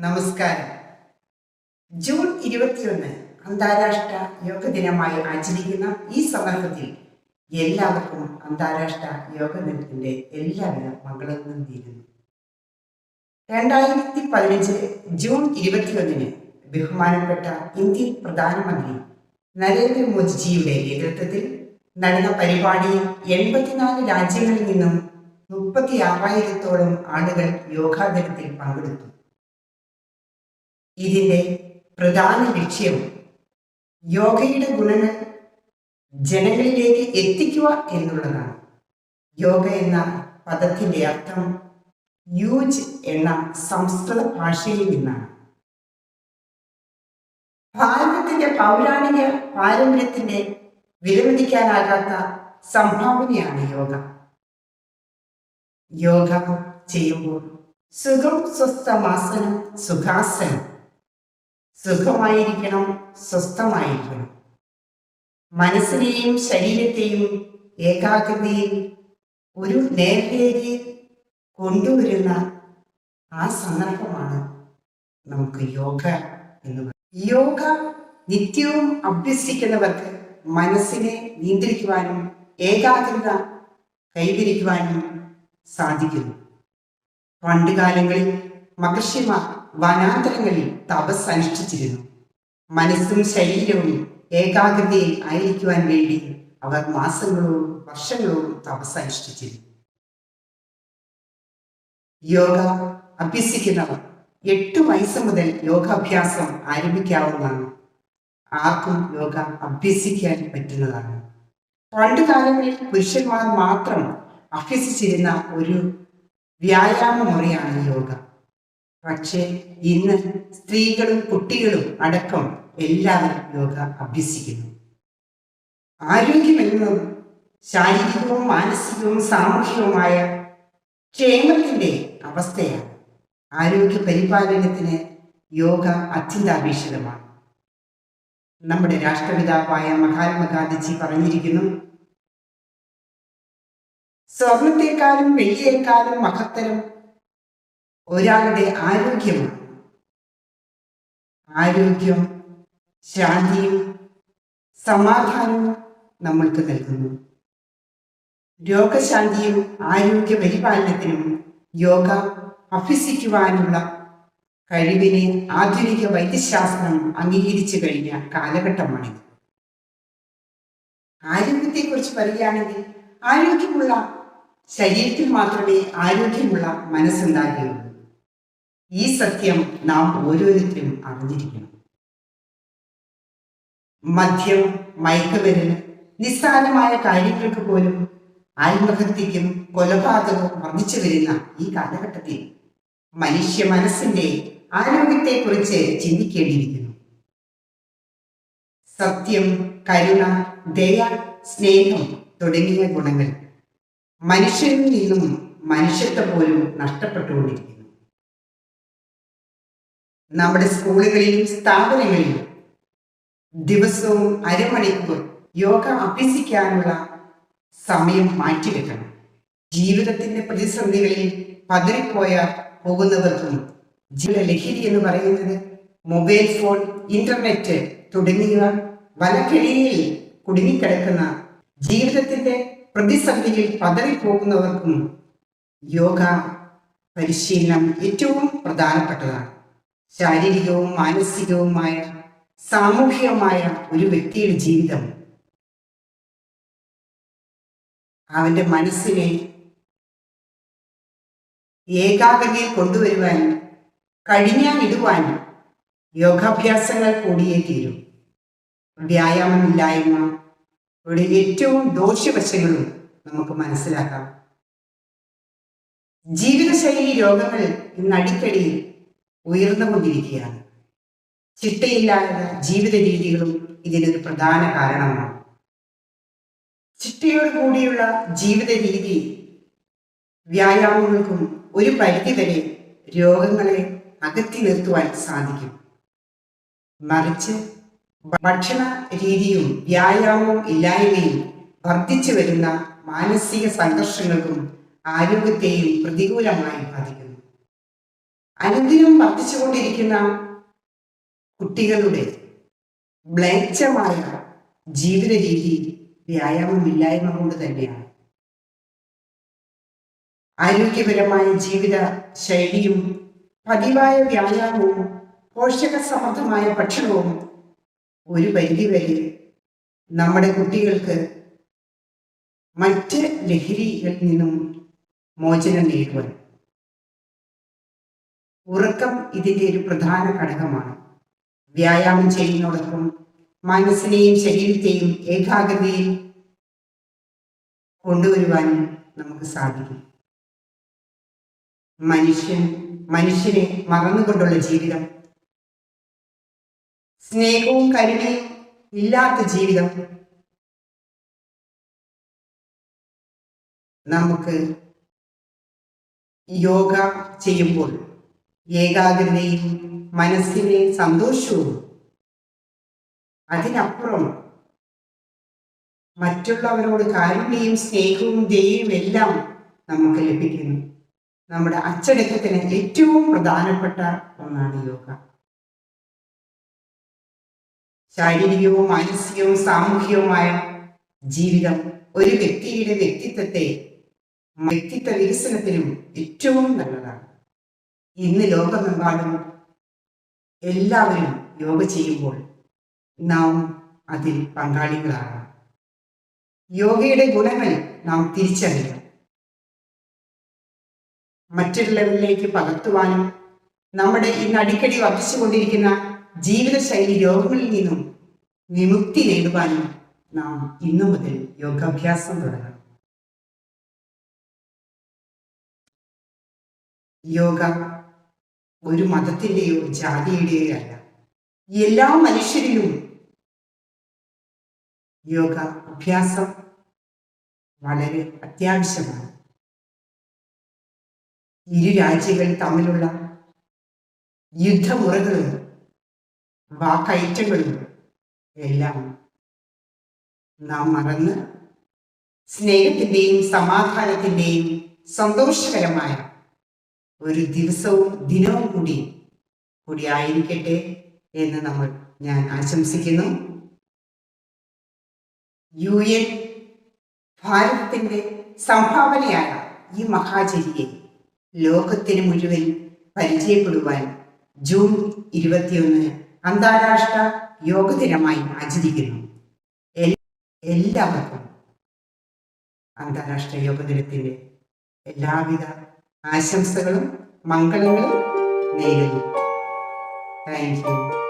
നമസ്കാരം. ജൂൺ ഇരുപത്തിയൊന്ന് അന്താരാഷ്ട്ര യോഗ ദിനമായി ആചരിക്കുന്ന ഈ സന്ദർഭത്തിൽ എല്ലാവർക്കും അന്താരാഷ്ട്ര യോഗ ദിനത്തിന്റെ എല്ലാവിധ മംഗളങ്ങളും നേരുന്നു. രണ്ടായിരത്തി പതിനഞ്ച് ജൂൺ ഇരുപത്തിയൊന്നിന് ബഹുമാനപ്പെട്ട ഇന്ത്യൻ പ്രധാനമന്ത്രി നരേന്ദ്രമോദിജിയുടെ നേതൃത്വത്തിൽ നടന്ന പരിപാടിയിൽ എൺപത്തിനാല് രാജ്യങ്ങളിൽ നിന്നും മുപ്പത്തി ആറായിരത്തോളം ആളുകൾ യോഗാ ദിനത്തിൽ പങ്കെടുത്തു. ഇതിന്റെ പ്രധാന ലക്ഷ്യം യോഗയുടെ ഗുണങ്ങൾ ജനങ്ങളിലേക്ക് എത്തിക്കുക എന്നുള്ളതാണ്. യോഗ എന്ന പദത്തിന്റെ അർത്ഥം യൂജ് എന്ന സംസ്കൃത ഭാഷയിൽ നിന്നാണ്. ഭാരതത്തിന്റെ പൗരാണിക പാരമ്പര്യത്തിന്റെ വിലമതിക്കാനാകാത്ത സംഭാവനയാണ് യോഗ. യോഗ ചെയ്യുമ്പോൾ സുഖം സ്വസ്ഥമാസനം സുഖാസനം സുഖമായിരിക്കണം സ്വസ്ഥമായിരിക്കണം. മനസ്സിനെയും ശരീരത്തെയും ഏകാഗ്രതയിൽ ഒരു നേർരേഖയിൽ കൊണ്ടുവരുന്ന ആ സന്ദർഭമാണ് നമുക്ക് യോഗ എന്ന് പറയുന്നത്. യോഗ നിത്യവും അഭ്യസിക്കുന്നവർക്ക് മനസ്സിനെ നിയന്ത്രിക്കുവാനും ഏകാഗ്രത കൈവരിക്കുവാനും സാധിക്കുന്നു. പണ്ടുകാലങ്ങളിൽ മഹർഷിമാർ വനാന്തരങ്ങളിൽ തപസ് അനുഷ്ഠിച്ചിരുന്നു. മനസ്സും ശരീരവും ഏകാഗ്രതയിൽ ആയിരിക്കുവാൻ വേണ്ടി അവർ മാസങ്ങളോടും വർഷങ്ങളോടും തപസ് അനുഷ്ഠിച്ചിരുന്നു. യോഗ അഭ്യസിക്കുന്നവർ എട്ട് വയസ്സ് മുതൽ യോഗാഭ്യാസം ആരംഭിക്കാവുന്നതാണ്. ആർക്കും യോഗ അഭ്യസിക്കാൻ പറ്റുന്നതാണ്. പണ്ട് കാലങ്ങളിൽ പുരുഷന്മാർ മാത്രം അഭ്യസിച്ചിരുന്ന ഒരു വ്യായാമ മുറിയാണ് യോഗ. പക്ഷേ ഇന്ന് സ്ത്രീകളും കുട്ടികളും അടക്കം എല്ലാവരും യോഗ അഭ്യസിക്കുന്നു. ആരോഗ്യം എന്നത് ശാരീരികവും മാനസികവും സാമൂഹികവുമായ ക്ഷേമത്തിന്റെ അവസ്ഥയാണ് ആരോഗ്യ പരിപാലനത്തിന് യോഗ അത്യന്താപേക്ഷിതമാണ്. നമ്മുടെ രാഷ്ട്രപിതാവായ മഹാത്മാഗാന്ധിജി പറഞ്ഞിരിക്കുന്നു സ്വർണത്തെക്കാളും വെള്ളിയേക്കാളും മഹത്തരം ഒരാളുടെ ആരോഗ്യമാണ്. ആരോഗ്യം ശാന്തിയും സമാധാനവും നമ്മൾക്ക് നൽകുന്നു. രോഗശാന്തിയും ആരോഗ്യ പരിപാലനത്തിനും യോഗ അഭ്യസിക്കുവാനുള്ള കഴിവിനെ ആധുനിക വൈദ്യശാസ്ത്രം അംഗീകരിച്ചു കഴിഞ്ഞ കാലഘട്ടമാണിത്. ആരോഗ്യത്തെക്കുറിച്ച് പറയുകയാണെങ്കിൽ ആരോഗ്യമുള്ള ശരീരത്തിൽ മാത്രമേ ആരോഗ്യമുള്ള മനസ്സുണ്ടാകുകയുള്ളൂ ഈ സത്യം നാം ഓരോരുത്തരും അറിഞ്ഞിരിക്കണം. മദ്യം മയക്കുമരുന്ന് നിസ്സാരമായ കാര്യങ്ങൾക്ക് പോലും ആത്മഹത്യക്കും കൊലപാതകവും വർദ്ധിച്ചു വരുന്ന ഈ കാലഘട്ടത്തിൽ മനുഷ്യ മനസ്സിന്റെ ആരോഗ്യത്തെക്കുറിച്ച് ചിന്തിക്കേണ്ടിയിരിക്കുന്നു. സത്യം കരുണ ദയ സ്നേഹം തുടങ്ങിയ ഗുണങ്ങൾ മനുഷ്യരിൽ നിന്നും മനുഷ്യത്വം പോലും നഷ്ടപ്പെട്ടുകൊണ്ടിരിക്കുന്നു. നമ്മുടെ സ്കൂളുകളിലും സ്ഥാപനങ്ങളിലും ദിവസവും അരമണിക്കൂർ യോഗ അഭ്യസിക്കാനുള്ള സമയം മാറ്റിവെക്കണം. ജീവിതത്തിന്റെ പ്രതിസന്ധികളിൽ പതറിപ്പോയ പോകുന്നവർക്കും ലഹരി എന്ന് പറയുന്നത് മൊബൈൽ ഫോൺ ഇന്റർനെറ്റ് തുടങ്ങിയ വലക്കിഴിയിൽ കുടുങ്ങിക്കിടക്കുന്ന ജീവിതത്തിന്റെ പ്രതിസന്ധിയിൽ പതറിപ്പോകുന്നവർക്കും യോഗ പരിശീലനം ഏറ്റവും പ്രധാനപ്പെട്ടതാണ്. ശാരീരികവും മാനസികവുമായ സാമൂഹികമായ ഒരു വ്യക്തിയുടെ ജീവിതം. അവന്റെ മനസ്സിനെ ഏകാഗ്രതയിൽ കൊണ്ടുവരുവാൻ കഴിഞ്ഞാലിടുവാൻ യോഗാഭ്യാസങ്ങൾ കൂടിയേ തീരും. വ്യായാമമില്ലായ്മ ഇവിടെ ഏറ്റവും ദോഷവശങ്ങളും നമുക്ക് മനസ്സിലാക്കാം. ജീവിതശൈലി രോഗങ്ങൾ ഇന്ന് അടിക്കടി ഉയർന്നുകൊണ്ടിരിക്കുകയാണ് ചിട്ടയില്ലാത്ത ജീവിത രീതികളും ഇതിനൊരു പ്രധാന കാരണമാണ്. ചിട്ടയോട് കൂടിയുള്ള ജീവിത രീതി വ്യായാമങ്ങൾക്കും ഒരു പരിധിവരെ രോഗങ്ങളെ അകറ്റി നിർത്തുവാൻ സാധിക്കും. മറിച്ച് ഭക്ഷണ രീതിയും വ്യായാമവും ഇല്ലായ്മയും വർദ്ധിച്ചു വരുന്ന മാനസിക സംഘർഷങ്ങൾക്കും ആരോഗ്യത്തെയും പ്രതികൂലമായി ബാധിക്കുന്നു. അനുദിനം വർദ്ധിച്ചുകൊണ്ടിരിക്കുന്ന കുട്ടികളുടെ മ്ലേച്ഛമായ ജീവിത രീതി വ്യായാമമില്ലായ്മ കൊണ്ട് തന്നെയാണ്. ആരോഗ്യപരമായ ജീവിത ശൈലിയും പതിവായ വ്യായാമവും പോഷക സമൃദ്ധമായ ഭക്ഷണവും ഒരു പരിധിവരെ നമ്മുടെ കുട്ടികൾക്ക് മറ്റ് ലഹരികളിൽ നിന്നും മോചനം നേടുവാൻ ഉറക്കം ഇതിന്റെ ഒരു പ്രധാന ഘടകമാണ്. വ്യായാമം ചെയ്യുന്നതോടൊപ്പം മനസ്സിനെയും ശരീരത്തെയും ഏകാഗ്രതയിൽ കൊണ്ടുവരുവാനും നമുക്ക് സാധിക്കും. മനുഷ്യൻ മനുഷ്യനെ മറന്നുകൊണ്ടുള്ള ജീവിതം. സ്നേഹവും കരുണയും ഇല്ലാത്ത ജീവിതം നമുക്ക് യോഗ ചെയ്യുമ്പോൾ ഏകാഗ്രതയും മനസ്സിനെ സന്തോഷവും അതിനപ്പുറം മറ്റുള്ളവരോട് കാരുണ്യയും സ്നേഹവും ദയയും എല്ലാം നമുക്ക് ലഭിക്കുന്നു. നമ്മുടെ അച്ചടക്കത്തിന് ഏറ്റവും പ്രധാനപ്പെട്ട ഒന്നാണ് യോഗ. ശാരീരികവും മാനസികവും സാമൂഹികവുമായ ജീവിതം ഒരു വ്യക്തിയുടെ വ്യക്തിത്വത്തെ വ്യക്തിത്വ വികസനത്തിനും ഏറ്റവും നല്ലതാണ്. ഇന്ന് ലോകമെമ്പാടും എല്ലാവരും യോഗ ചെയ്യുമ്പോൾ നാം അതിൽ പങ്കാളികളാണ് യോഗയുടെ ഗുണങ്ങൾ നാം തിരിച്ചറിയണം. മറ്റുള്ളവരിലേക്ക് പകർത്തുവാനും നമ്മുടെ ഇന്ന് അടിക്കടി വർദ്ധിച്ചുകൊണ്ടിരിക്കുന്ന ജീവിതശൈലി രോഗങ്ങളിൽ നിന്നും വിമുക്തി നേടുവാനും നാം ഇന്നു മുതൽ യോഗാഭ്യാസം തുടങ്ങണം. യോഗ ഒരു മതത്തിന്റെയോ ജാതിയുടെയോ അല്ല. എല്ലാ മനുഷ്യരിലും യോഗ അഭ്യാസം വളരെ അത്യാവശ്യമാണ്. ഇരു രാജ്യങ്ങൾ തമ്മിലുള്ള യുദ്ധമുറകളും വാക്കയറ്റങ്ങളും എല്ലാം നാം മറന്ന് സ്നേഹത്തിന്റെയും സമാധാനത്തിന്റെയും സന്തോഷകരമായ ഒരു ദിവസവും ദിനവും കൂടി കൂടി ആയിരിക്കട്ടെ എന്ന് നമ്മൾ ഞാൻ ആശംസിക്കുന്നു. യു എൻ ഭാരതത്തിന്റെ സംഭാവനയായ ഈ മഹാചരിയെ ലോകത്തിന് മുഴുവൻ പരിചയപ്പെടുവാൻ ജൂൺ ഇരുപത്തിയൊന്നിന് അന്താരാഷ്ട്ര യോഗ ദിനമായി ആചരിക്കുന്നു. എല്ലാവർക്കും അന്താരാഷ്ട്ര യോഗ ദിനത്തിന്റെ എല്ലാവിധ ആശംസകളും മംഗളങ്ങളും നേരുന്നു താങ്ക് യു